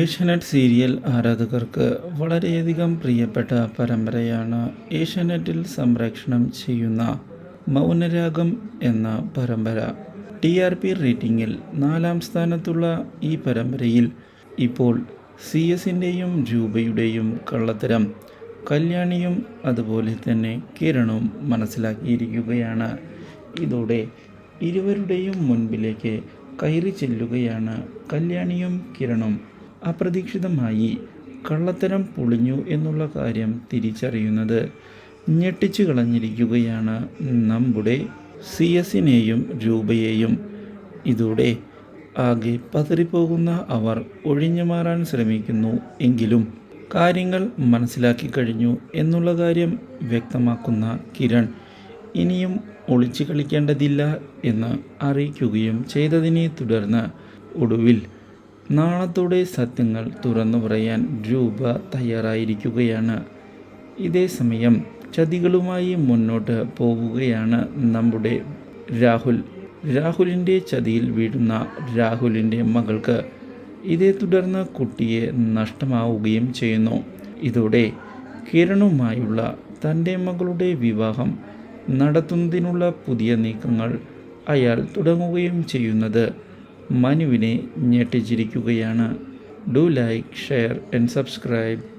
Asianet serial ആരാധകർക്ക് വളരെയധികം പ്രിയപ്പെട്ട പരമ്പരയാണ് ഏഷ്യാനെറ്റിൽ സംരക്ഷണം ചെയ്യുന്ന മൗനരാഗം എന്ന പരമ്പര. ടി ആർ പി റേറ്റിംഗിൽ നാലാം സ്ഥാനത്തുള്ള ഈ പരമ്പരയിൽ ഇപ്പോൾ സി എസിന്റെയും രൂപയുടെയും കള്ളത്തരം കല്യാണിയും അതുപോലെ തന്നെ കിരണും മനസ്സിലാക്കിയിരിക്കുകയാണ്. ഇതോടെ ഇരുവരുടെയും മുൻപിലേക്ക് കയറി ചെല്ലുകയാണ് കല്യാണിയും കിരണും. അപ്രതീക്ഷിതമായി കള്ളത്തരം പൊളിഞ്ഞു എന്നുള്ള കാര്യം തിരിച്ചറിയുന്നത് ഞെട്ടിച്ചു കളഞ്ഞിരിക്കുകയാണ് നമ്മുടെ സി എസിനെയും രൂപയെയും. ഇതോടെ ആകെ പതറിപ്പോകുന്ന അവർ ഒഴിഞ്ഞു മാറാൻ ശ്രമിക്കുന്നു എങ്കിലും കാര്യങ്ങൾ മനസ്സിലാക്കി കഴിഞ്ഞു എന്നുള്ള കാര്യം വ്യക്തമാക്കുന്ന കിരൺ ഇനിയും ഒളിച്ചു കളിക്കേണ്ടതില്ല എന്ന് അറിയിക്കുകയും ചെയ്തതിനെ തുടർന്ന് ഒടുവിൽ നാണത്തോടെ സത്യങ്ങൾ തുറന്നു പറയാൻ രൂപ തയ്യാറായിരിക്കുകയാണ്. ഇതേസമയം ചതികളുമായി മുന്നോട്ട് പോവുകയാണ് നമ്മുടെ രാഹുൽ. രാഹുലിന്റെ ചതിയിൽ വീഴുന്ന രാഹുലിന്റെ മകൾക്ക് ഇതേ തുടർന്ന് കുട്ടിയെ നഷ്ടമാവുകയും ചെയ്യുന്നു. ഇതോടെ കിരണുമായുള്ള തന്റെ മകളുടെ വിവാഹം നടത്തുന്നതിനുള്ള പുതിയ നീക്കങ്ങൾ അയാൾ തുടങ്ങുകയും ചെയ്യുന്നത് മനുവിനെ ഞെട്ടിച്ചിരിക്കുകയാണ്. Do like share and subscribe